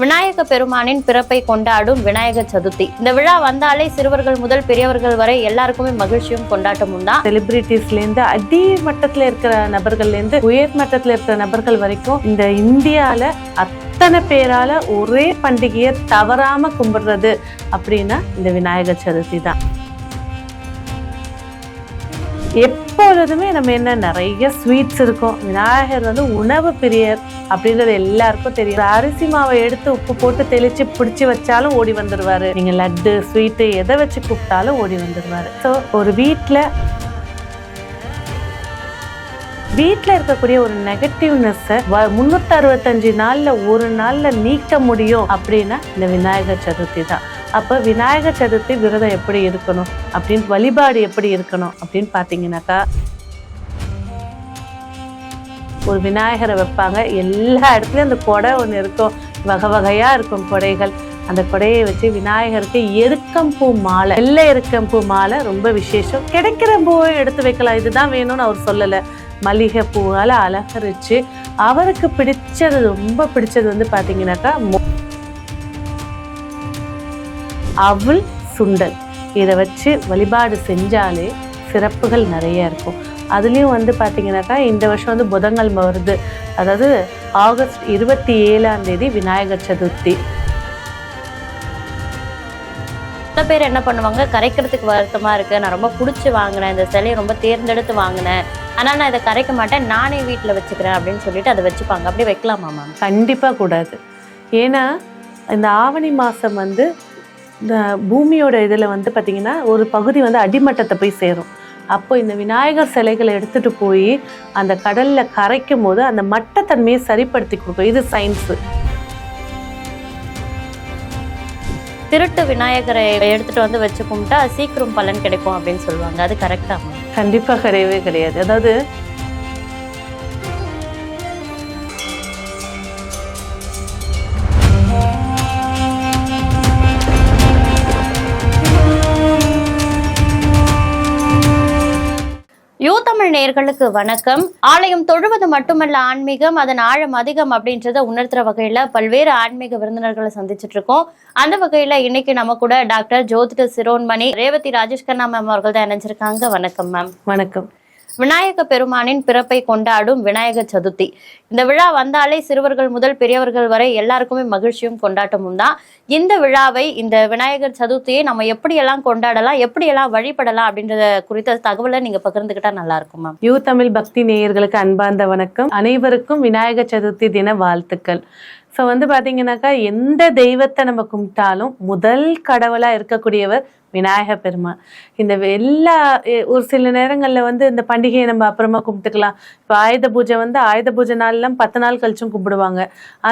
விநாயக பெருமானின் பிறப்பை கொண்டாடும் விநாயக சதுர்த்தி. இந்த விழா வந்தாலே சிறுவர்கள் முதல் பெரியவர்கள் வரை எல்லாருக்குமே மகிழ்ச்சியும் கொண்டாட்டமும் தான். செலிபிரிட்டிஸ்லேருந்து அடி மட்டத்தில் இருக்கிற நபர்கள்லேருந்து உயர் மட்டத்தில் இருக்கிற நபர்கள் வரைக்கும் இந்த இந்தியாவில் அத்தனை பேரால ஒரே பண்டிகையை தவறாம கும்பிடுறது அப்படின்னா இந்த விநாயகர் சதுர்த்தி தான். எப்பொழுதுமே நம்ம என்ன நிறைய ஸ்வீட்ஸ் இருக்கும். விநாயகர் வந்து உணவு பிரியர் அப்படின்றது எல்லாருக்கும் தெரியும். அரிசி மாவை எடுத்து உப்பு போட்டு தெளிச்சு பிடிச்சி வச்சாலும் ஓடி வந்துடுவாரு நீங்க லட்டு ஸ்வீட்டு எதை வச்சு கூப்பிட்டாலும் ஓடி வந்துடுவாரு ஸோ ஒரு வீட்டில் வீட்டில் இருக்கக்கூடிய ஒரு நெகட்டிவ்னஸை முன்னூத்தி அறுபத்தஞ்சு நாளில் ஒரு நாளில் நீக்க முடியும் அப்படின்னா இந்த விநாயகர் சதுர்த்தி தான். அப்போ விநாயகர் சதுர்த்தி விரதம் எப்படி இருக்கணும்? அப்படின்னு வழிபாடு எப்படி இருக்கணும்? அப்படின்னு பார்த்தீங்கன்னாக்கா ஒரு விநாயகரை வைப்பாங்க. எல்லா இடத்துலையும் அந்த கொடை ஒன்று இருக்கும். வகை வகையாக இருக்கும் கொடைகள். அந்த கொடையை வச்சு விநாயகருக்கு எருக்கம்பூ மாலை வெள்ளை எருக்கம்பூ மாலை ரொம்ப விசேஷம். கிடைக்கிற பூவை எடுத்து வைக்கலாம். இதுதான் வேணும்னு அவர் சொல்லலை. மல்லிகை பூவால் அலங்கரித்து அவருக்கு பிடிச்சது ரொம்ப பிடிச்சது வந்து பார்த்தீங்கன்னாக்கா அவல் சுண்டல். இதை வச்சு வழிபாடு செஞ்சாலே சிறப்புகள் நிறைய இருக்கும். அதுலேயும் வந்து பார்த்தீங்கன்னாக்கா இந்த வருஷம் வந்து புதன்கிழமை வருது. அதாவது ஆகஸ்ட் இருபத்தி ஏழாம் தேதி விநாயகர் சதுர்த்தி. சில பேர் என்ன பண்ணுவாங்க? கரைக்கிறதுக்கு வருத்தமா இருக்கு. நான் ரொம்ப பிடிச்சி வாங்கினேன். இந்த சிலையை ரொம்ப தேர்ந்தெடுத்து வாங்கினேன். ஆனா நான் இதை கரைக்க மாட்டேன். நானே வீட்டில் வச்சுக்கிறேன் அப்படின்னு சொல்லிட்டு அதை வச்சுப்பாங்க. அப்படியே வைக்கலாமா மேம்? கண்டிப்பாக கூடாது. ஏன்னா இந்த ஆவணி மாதம் வந்து இந்த பூமியோட இதில் வந்து பார்த்திங்கன்னா ஒரு பகுதி வந்து அடிமட்டத்தை போய் சேரும். அப்போ இந்த விநாயகர் சிலைகளை எடுத்துகிட்டு போய் அந்த கடலில் கரைக்கும் போது அந்த மட்டத்தன்மையை சரிப்படுத்தி கொடுக்கும். இது சயின்ஸு திருட்டு விநாயகரை எடுத்துட்டு வந்து வச்சு கும்பிட்டா சீக்கிரம் பலன் கிடைக்கும் அப்படின்னு சொல்லுவாங்க. அது கரெக்டா மேம் கண்டிப்பாக கிடையவே கிடையாது. அதாவது தமிழ் வணக்கம். ஆலயம் தொழுவது மட்டுமல்ல ஆன்மீகம் அதன் ஆழம் அதிகம் அப்படின்றத உணர்த்துற வகையில பல்வேறு ஆன்மீக விருந்தினர்களை சந்திச்சிட்டு இருக்கோம். அந்த வகையில இன்னைக்கு நம்ம கூட டாக்டர் ஜோதிட சிரோன்மணி ரேவதி ராஜேஷ் கண்ணா மேம் அவர்கள் தான் இணைஞ்சிருக்காங்க. வணக்கம் மேம் வணக்கம். விநாயக பெருமானின் பிறப்பை கொண்டாடும் விநாயக சதுர்த்தி. இந்த விழா வந்தாலே சிறுவர்கள் முதல் பெரியவர்கள் வரை எல்லாருக்குமே மகிழ்ச்சியும் கொண்டாட்டமும் தான். இந்த விழாவை இந்த விநாயகர் சதுர்த்தியை நம்ம எப்படியெல்லாம் கொண்டாடலாம் எப்படியெல்லாம் வழிபடலாம் அப்படின்றத குறித்த தகவலை நீங்க பகிர்ந்துக்கிட்டா நல்லா இருக்கும் மேம். யூ தமிழ் பக்தி நேயர்களுக்கு அன்பார்ந்த வணக்கம். அனைவருக்கும் விநாயகர் சதுர்த்தி தின வாழ்த்துக்கள். ஸோ வந்து பார்த்தீங்கன்னாக்கா எந்த தெய்வத்தை நம்ம கும்பிட்டாலும் முதல் கடவுளாக இருக்கக்கூடியவர் விநாயக பெருமான் இந்த எல்லா ஒரு சில நேரங்களில் வந்து இந்த பண்டிகையை நம்ம அப்புறமா கும்பிட்டுக்கலாம். இப்போ ஆயுத பூஜை வந்து ஆயுத பூஜை நாள்லாம் பத்து நாள் கழிச்சும் கும்பிடுவாங்க.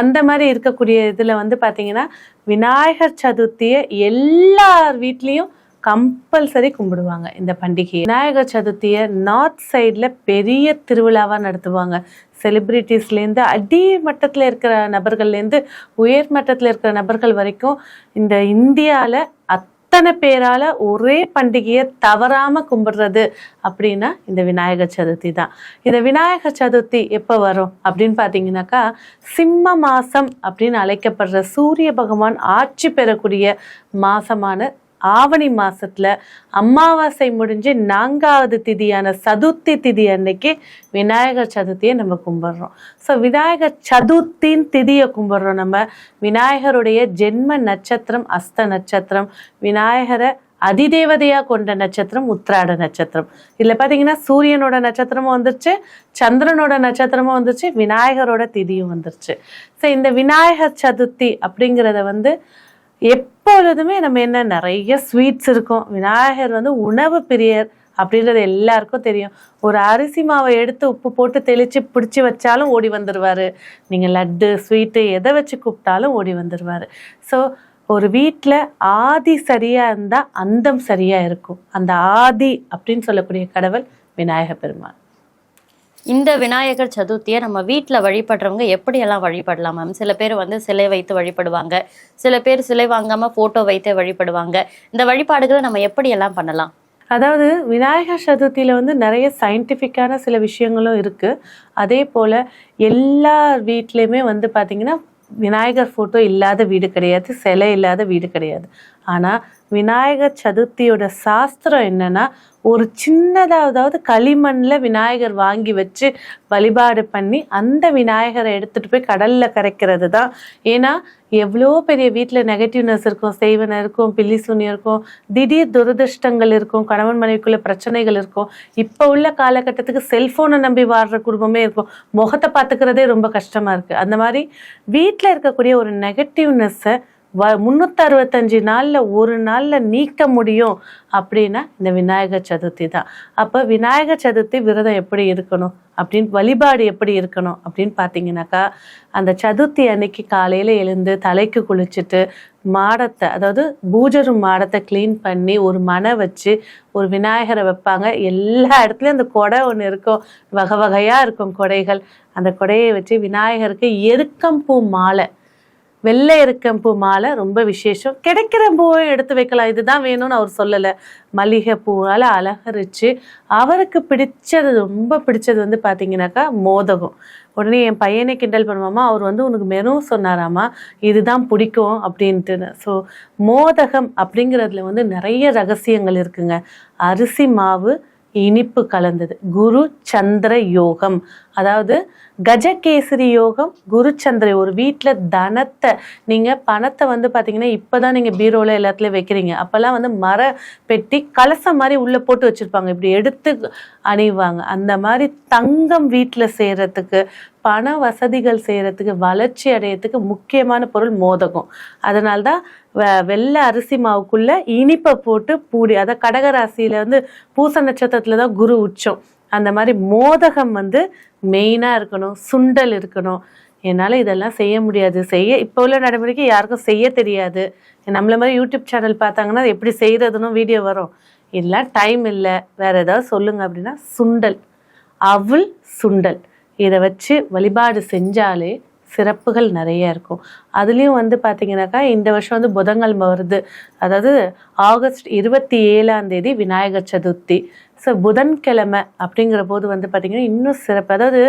அந்த மாதிரி இருக்கக்கூடிய இதில் வந்து பார்த்தீங்கன்னா விநாயகர் சதுர்த்தியை எல்லார் வீட்லேயும் கம்பல்சரி கும்பிடுவாங்க இந்த பண்டிகையை. விநாயகர் சதுர்த்தியை நார்த் சைடில் பெரிய திருவிழாவாக நடத்துவாங்க. செலிப்ரிட்டிஸ்லேருந்து அடி மட்டத்தில் இருக்கிற நபர்கள்லேருந்து உயர் மட்டத்தில் இருக்கிற நபர்கள் வரைக்கும் இந்த இந்தியாவில் அத்தனை பேரால் ஒரே பண்டிகையை தவறாமல் கும்பிடுறது அப்படின்னா இந்த விநாயகர் சதுர்த்தி தான். இந்த விநாயகர் சதுர்த்தி எப்போ வரும் அப்படின்னு பார்த்தீங்கன்னாக்கா சிம்ம மாதம் அப்படின்னு அழைக்கப்படுற சூரிய பகவான் ஆட்சி பெறக்கூடிய மாதமான ஆவணி மாசத்துல அமாவாசை முடிஞ்சு நான்காவது திதியான சதுர்த்தி திதி அன்னைக்கு விநாயகர் சதுர்த்தியை நம்ம கும்பிடுறோம். ஸோ விநாயகர் சதுர்த்தின் திதியை கும்பிடுறோம் நம்ம. விநாயகருடைய ஜென்ம நட்சத்திரம் அஸ்த நட்சத்திரம் விநாயகரை அதிதேவதையாக கொண்ட நட்சத்திரம் உத்திராட நட்சத்திரம். இதில் பார்த்தீங்கன்னா சூரியனோட நட்சத்திரமும் வந்துருச்சு சந்திரனோட நட்சத்திரமும் வந்துருச்சு விநாயகரோட திதியும் வந்துருச்சு. ஸோ இந்த விநாயகர் சதுர்த்தி அப்படிங்கிறத வந்து எப்பொழுதுமே நம்ம என்ன நிறைய ஸ்வீட்ஸ் இருக்கும். விநாயகர் வந்து உணவு பிரியர் அப்படின்றது எல்லாருக்கும் தெரியும். ஒரு அரிசி மாவை எடுத்து உப்பு போட்டு தெளித்து பிடிச்சி வச்சாலும் ஓடி வந்துடுவார் நீங்கள் லட்டு ஸ்வீட்டு எதை வச்சு கூப்பிட்டாலும் ஓடி வந்துடுவார் ஸோ ஒரு வீட்டில் ஆதி சரியாக இருந்தால் அந்தம் சரியாக இருக்கும். அந்த ஆதி அப்படின்னு சொல்லக்கூடிய கடவுள் விநாயக பெருமான். இந்த விநாயகர் சதுர்த்தியை நம்ம வீட்டில் வழிபடுறவங்க எப்படியெல்லாம் வழிபடலாம் மேம் சில பேர் வந்து சிலை வைத்து வழிபடுவாங்க. சில பேர் சிலை வாங்காம ஃபோட்டோ வைத்து வழிபடுவாங்க. இந்த வழிபாடுகளை நம்ம எப்படியெல்லாம் பண்ணலாம்? அதாவது விநாயகர் சதுர்த்தியில் வந்து நிறைய சயின்டிஃபிக்கான சில விஷயங்களும் இருக்கு. அதே போல எல்லா வீட்லேயுமே வந்து பார்த்திங்கன்னா விநாயகர் ஃபோட்டோ இல்லாத வீடு கிடையாது சிலை இல்லாத வீடு கிடையாது. ஆனால் விநாயகர் சதுர்த்தியோட சாஸ்திரம் என்னன்னா ஒரு சின்னதாவது களிமண்ணில் விநாயகர் வாங்கி வச்சு வழிபாடு பண்ணி அந்த விநாயகரை எடுத்துட்டு போய் கடல்ல கரைக்கிறது தான் ஏன்னா எவ்வளோ பெரிய வீட்டில் நெகட்டிவ்னஸ் இருக்கும் செய்வன இருக்கும் பில்லி சூனியம் இருக்கும் திடீர் துரதிர்ஷ்டங்கள் இருக்கும் கணவன் மனைவிக்குள்ள பிரச்சனைகள் இருக்கும். இப்போ உள்ள காலகட்டத்துக்கு செல்ஃபோனை நம்பி வாடுற குடும்பமே இருக்கும். முகத்தை பார்த்துக்கிறதே ரொம்ப கஷ்டமா இருக்கு. அந்த மாதிரி வீட்டில் இருக்கக்கூடிய ஒரு நெகட்டிவ்னஸ்ஸை வ முந்நூற்றறுபத்தஞ்சு நாளில் ஒரு நாளில் நீக்க முடியும் அப்படின்னா இந்த விநாயகர் சதுர்த்தி தான். அப்போ விநாயகர் சதுர்த்தி விரதம் எப்படி இருக்கணும்? அப்படின்னு வழிபாடு எப்படி இருக்கணும்? அப்படின்னு பார்த்தீங்கன்னாக்கா அந்த சதுர்த்தி அன்னைக்கு காலையில் எழுந்து தலைக்கு குளிச்சுட்டு மாடத்தை அதாவது பூஜரும் மாடத்தை க்ளீன் பண்ணி ஒரு மனை வச்சு ஒரு விநாயகரை வைப்பாங்க. எல்லா இடத்துலையும் அந்த கொடை ஒன்று இருக்கும். வகை வகையாக இருக்கும் கொடைகள். அந்த கொடையை வச்சு விநாயகருக்கு எருக்கம் பூ மாலை வெள்ளை எருக்கம்பூ மாலை ரொம்ப விசேஷம். கிடைக்கிற பூவை எடுத்து வைக்கலாம். இதுதான் வேணும்னு அவர் சொல்லலை. மல்லிகை பூவால் அலங்கரித்து அவருக்கு பிடிச்சது ரொம்ப பிடிச்சது வந்து பார்த்தீங்கன்னாக்கா மோதகம். உடனே என் பையனை கிண்டல் பண்ணுவாமா அவர் வந்து உனக்கு மெனும் சொன்னாராமா? இதுதான் பிடிக்கும் அப்படின்ட்டு. ஸோ மோதகம் அப்படிங்கிறதுல வந்து நிறைய ரகசியங்கள் இருக்குங்க. அரிசி மாவு இனிப்பு கலந்தது. குரு சந்திர யோகம். அதாவது கஜகேசரி யோகம் குரு சந்திர ஒரு வீட்டில் தனத்தை நீங்கள் பணத்தை வந்து பார்த்தீங்கன்னா இப்போ தான் நீங்கள் பீரோவில் எல்லாத்துலேயும் வைக்கிறீங்க. அப்போல்லாம் வந்து மர பெட்டி கலசம் மாதிரி உள்ளே போட்டு வச்சுருப்பாங்க. இப்படி எடுத்து அணிவாங்க. அந்த மாதிரி தங்கம் வீட்டில் செய்கிறதுக்கு பண வசதிகள் செய்கிறதுக்கு வளர்ச்சி அடையறதுக்கு முக்கியமான பொருள் மோதகம். அதனால தான் வெ- வெள்ளை அரிசி மாவுக்குள்ள இனிப்பை போட்டு பூடி அதாவது கடகராசியில வந்து பூச நட்சத்திரத்துல தான் குரு உச்சம். அந்த மாதிரி மோதகம் வந்து மெயினாக இருக்கணும் சுண்டல் இருக்கணும். என்னால் இதெல்லாம் செய்ய முடியாது. செய்ய இப்போ உள்ள நடைமுறைக்கு யாருக்கும் செய்ய தெரியாது. நம்மள மாதிரி யூடியூப் சேனல் பார்த்தாங்கன்னா அது எப்படி செய்கிறதுன்னு வீடியோ வரும். இல்லை டைம் இல்லை. வேறு ஏதாவது சொல்லுங்க அப்படின்னா சுண்டல். அவள் சுண்டல். இதை வச்சு வழிபாடு செஞ்சாலே சிறப்புகள் நிறைய இருக்கும். அதுலேயும் வந்து பார்த்தீங்கன்னாக்கா இந்த வருஷம் வந்து புதன்கிழமை வருது. அதாவது ஆகஸ்ட் இருபத்தி ஏழாம் தேதி விநாயகர் சதுர்த்தி. ஸோ புதன்கிழமை அப்படிங்கிற போது வந்து பார்த்திங்கன்னா இன்னும் சிறப்பு. அதாவது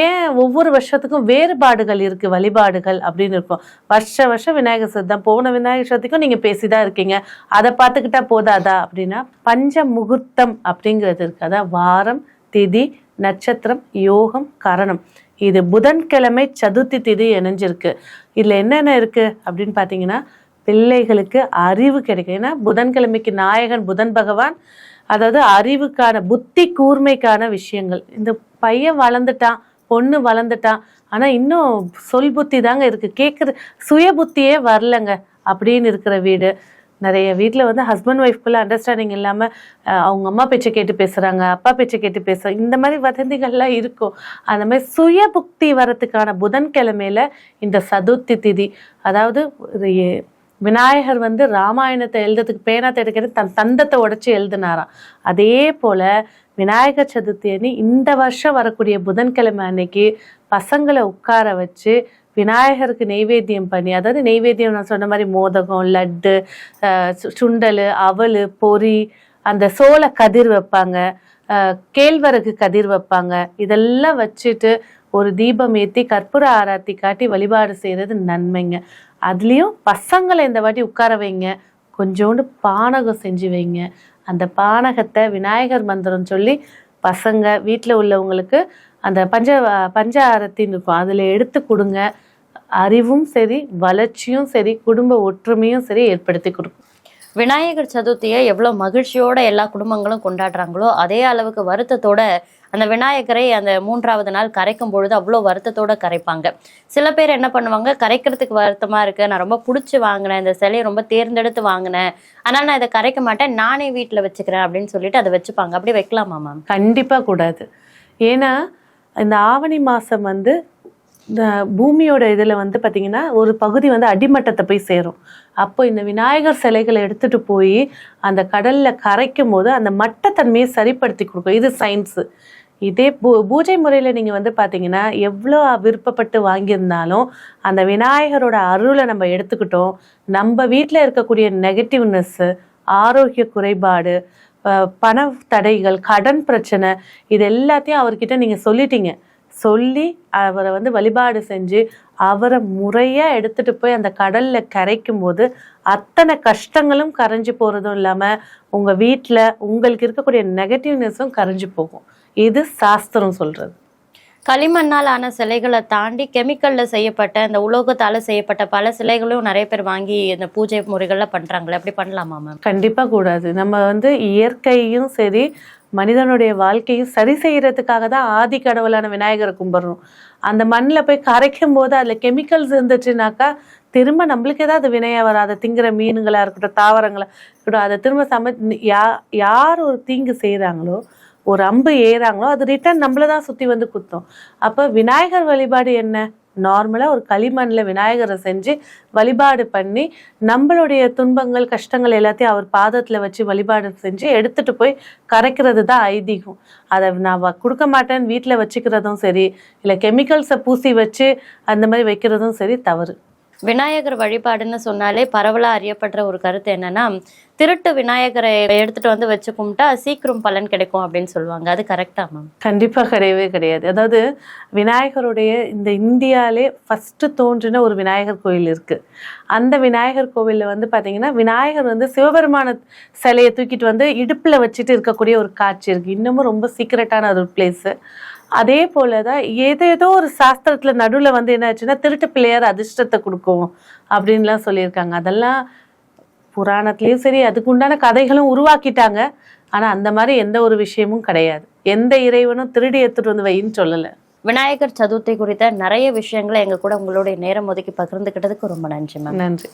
ஏன் ஒவ்வொரு வருஷத்துக்கும் வேறுபாடுகள் இருக்குது வழிபாடுகள் அப்படின்னு இருக்கும். வருஷ வருஷம் விநாயகர் சதுர்த்தி தான். போன விநாயகர் சதுர்த்திக்கும் நீங்கள் பேசி தான் இருக்கீங்க. அதை பார்த்துக்கிட்டா போதாதா அப்படின்னா பஞ்ச முகூர்த்தம் அப்படிங்கிறது இருக்குது அதான் வாரம் திதி நட்சத்திரம் யோகம் கரணம். இது புதன்கிழமை சதுர்த்தி திதி இணைஞ்சிருக்கு. இதில் என்னென்ன இருக்கு அப்படின்னு பார்த்தீங்கன்னா பிள்ளைகளுக்கு அறிவு கிடைக்கும். ஏன்னா புதன்கிழமைக்கு நாயகன் புதன் பகவான். அதாவது அறிவுக்கான புத்தி கூர்மைக்கான விஷயங்கள். இந்த பையன் வளர்ந்துட்டான் பொண்ணு வளர்ந்துட்டான். ஆனா இன்னும் சொல் புத்தி தாங்க இருக்கு. கேட்குற சுய புத்தியே வரலங்க அப்படின்னு இருக்கிற வீடு. நிறைய வீட்டில் வந்து ஹஸ்பண்ட் ஒய்ஃப்குள்ள அண்டர்ஸ்டாண்டிங் இல்லாமல் அவங்க அம்மா பேச்சை கேட்டு பேசுகிறாங்க அப்பா பேச்சை கேட்டு பேசுகிறாங்க இந்த மாதிரி வதந்திகள்லாம் இருக்கும். அந்த மாதிரி சுய புக்தி வரத்துக்கான புதன்கிழமையில் இந்த சதுர்த்தி திதி அதாவது விநாயகர் வந்து ராமாயணத்தை எழுதுறதுக்கு பேனா தடுக்கிறது தன் தந்தத்தை உடச்சி எழுதினாராம். அதே போல் விநாயகர் சதுர்த்தி அன்னி இந்த வருஷம் வரக்கூடிய புதன்கிழமை அன்னைக்கு பசங்களை உட்கார வச்சு விநாயகருக்கு நெய்வேத்தியம் பண்ணி அதாவது நெய்வேத்தியம் நான் சொன்ன மாதிரி மோதகம் லட்டு சு- சுண்டல் அவல் பொரி அந்த சோள கதிர் வைப்பாங்க. கேழ்வரகு கதிர் வைப்பாங்க. இதெல்லாம் வச்சுட்டு ஒரு தீபம் ஏற்றி கற்பூர ஆராத்தி காட்டி வழிபாடு செய்கிறது நன்மைங்க. அதுலேயும் பசங்களை இந்த வாட்டி உட்கார வைங்க. கொஞ்சோண்டு பானகம் செஞ்சு வைங்க. அந்த பானகத்தை விநாயகர் மந்திரம் சொல்லி பசங்க வீட்டில் உள்ளவங்களுக்கு அந்த பஞ்ச பஞ்ச ஆரத்தின்னு இருக்கும். அதில் எடுத்து கொடுங்க. அறிவும் சரி வளர்ச்சியும் சரி குடும்ப ஒற்றுமையும் சரி ஏற்படுத்தி கொடுக்கும். விநாயகர் சதுர்த்தியை எவ்வளோ மகிழ்ச்சியோட எல்லா குடும்பங்களும் கொண்டாடுறாங்களோ அதே அளவுக்கு வருத்தத்தோட அந்த விநாயகரை அந்த மூன்றாவது நாள் கரைக்கும் பொழுது அவ்வளோ வருத்தத்தோட கரைப்பாங்க. சில பேர் என்ன பண்ணுவாங்க கரைக்கிறதுக்கு வருத்தமா இருக்கு. நான் ரொம்ப பிடிச்சி வாங்கினேன் இந்த சிலையை ரொம்ப தேர்ந்தெடுத்து வாங்கினேன். ஆனால் நான் இதை கரைக்க மாட்டேன் நானே வீட்டில் வச்சுக்கிறேன் அப்படின்னு சொல்லிட்டு அதை வச்சுப்பாங்க. அப்படி வைக்கலாமா மேம் கண்டிப்பாக கூடாது. ஏன்னா இந்த ஆவணி மாதம் வந்து இந்த பூமியோட இதில் வந்து பார்த்திங்கன்னா ஒரு பகுதி வந்து அடிமட்டத்தை போய் சேரும். அப்போ இந்த விநாயகர் சிலைகளை எடுத்துகிட்டு போய் அந்த கடலில் கரைக்கும் போது அந்த மட்டத்தன்மையை சரிப்படுத்தி கொடுக்கும். இது சயின்ஸு இதே பூ பூஜை முறையில் நீங்கள் வந்து பார்த்தீங்கன்னா எவ்வளோ விருப்பப்பட்டு வாங்கியிருந்தாலும் அந்த விநாயகரோட அருளை நம்ம எடுத்துக்கிட்டோம். நம்ம வீட்டில் இருக்கக்கூடிய நெகட்டிவ்னஸ்ஸு ஆரோக்கிய குறைபாடு பண தடைகள் கடன் பிரச்சனை இது எல்லாத்தையும் அவர்கிட்ட நீங்கள் சொல்லிட்டீங்க. சொல்லி அவரை வந்து வழிபாடு செஞ்சு அவரை முறையாக எடுத்துகிட்டு போய் அந்த கடலில் கரைக்கும் போது அத்தனை கஷ்டங்களும் கரைஞ்சி போகிறதும் இல்லாமல் உங்கள் வீட்டில் உங்களுக்கு இருக்கக்கூடிய நெகட்டிவ்னஸும் கரைஞ்சு போகும். இது சாஸ்திரம் சொல்கிறது களிமண்ணால் ஆன சிலைகளை தாண்டி கெமிக்கல்ல செய்யப்பட்ட இந்த உலோகத்தால செய்யப்பட்ட பல சிலைகளும் நிறைய பேர் வாங்கி இந்த பூஜை முறைகள்ல பண்றாங்களே. அப்படி பண்ணலாமா மேம் கண்டிப்பா கூடாது. நம்ம வந்து இயற்கையும் சரி மனிதனுடைய வாழ்க்கையும் சரி செய்யறதுக்காக தான் ஆதி கடவுளான விநாயகரை கும்பிடுறோம். அந்த மண்ணில் போய் கரைக்கும் போது அதுல கெமிக்கல்ஸ் இருந்துச்சுனாக்கா திரும்ப நம்மளுக்கு ஏதாவது வினையா வரும் அதை திங்கிற மீனுங்களா இருக்கட்டும் தாவரங்களா இருக்கட்டும் அதை திரும்ப சமை யா யார் ஒரு தீங்கு செய்கிறாங்களோ ஒரு அம்பு ஏறாங்களோ அது ரிட்டர்ன் நம்மளை தான் சுற்றி வந்து குத்தும். அப்போ விநாயகர் வழிபாடு என்ன? நார்மலாக ஒரு களிமண்ணில் விநாயகரை செஞ்சு வழிபாடு பண்ணி நம்மளுடைய துன்பங்கள் கஷ்டங்கள் எல்லாத்தையும் அவர் பாதத்தில் வச்சு வழிபாடு செஞ்சு எடுத்துகிட்டு போய் கரைக்கிறது தான் ஐதீகம். அதை நான் கொடுக்க மாட்டேன்னு வீட்டில் வச்சுக்கிறதும் சரி இல்லை கெமிக்கல்ஸை பூசி வச்சு அந்த மாதிரி வைக்கிறதும் சரி தவறு. விநாயகர் வழிபாடுன்னு சொன்னாலே பரவலாக அறியப்படுற ஒரு கருத்து என்னன்னா திருட்டு விநாயகரை எடுத்துட்டு வந்து வச்சு கும்பிட்டா சீக்கிரம் பலன் கிடைக்கும் அப்படின்னு சொல்லுவாங்க. அது கரெக்டா மேம் கண்டிப்பா கிடையவே கிடையாது. அதாவது விநாயகருடைய இந்த இந்தியாலே ஃபர்ஸ்ட் தோன்றின ஒரு விநாயகர் கோயில் இருக்கு. அந்த விநாயகர் கோவில்ல வந்து பார்த்தீங்கன்னா விநாயகர் வந்து சிவபெருமான சிலையை தூக்கிட்டு வந்து இடுப்பில் வச்சுட்டு இருக்கக்கூடிய ஒரு காட்சி இருக்கு. இன்னமும் ரொம்ப சீக்ரெட்டான ஒரு பிளேஸு அதே போலதான் ஏதேதோ ஒரு சாஸ்திரத்துல நடுவுல வந்து என்ன ஆச்சுன்னா திருட்டு பிள்ளையார் அதிர்ஷ்டத்தை கொடுக்கும் அப்படின்லாம் சொல்லியிருக்காங்க. அதெல்லாம் புராணத்துலயும் சரி அதுக்கு உண்டான கதைகளும் உருவாக்கிட்டாங்க. ஆனா அந்த மாதிரி எந்த ஒரு விஷயமும் கிடையாது. எந்த இறைவனும் திருடி எடுத்துட்டு வந்து வைன்னு சொல்லல. விநாயகர் சதுர்த்தி குறித்த நிறைய விஷயங்களை எங்க கூட உங்களுடைய நேரம் ஒதுக்கி பகிர்ந்துக்கிட்டதுக்கு ரொம்ப நன்றி மேம் நன்றி.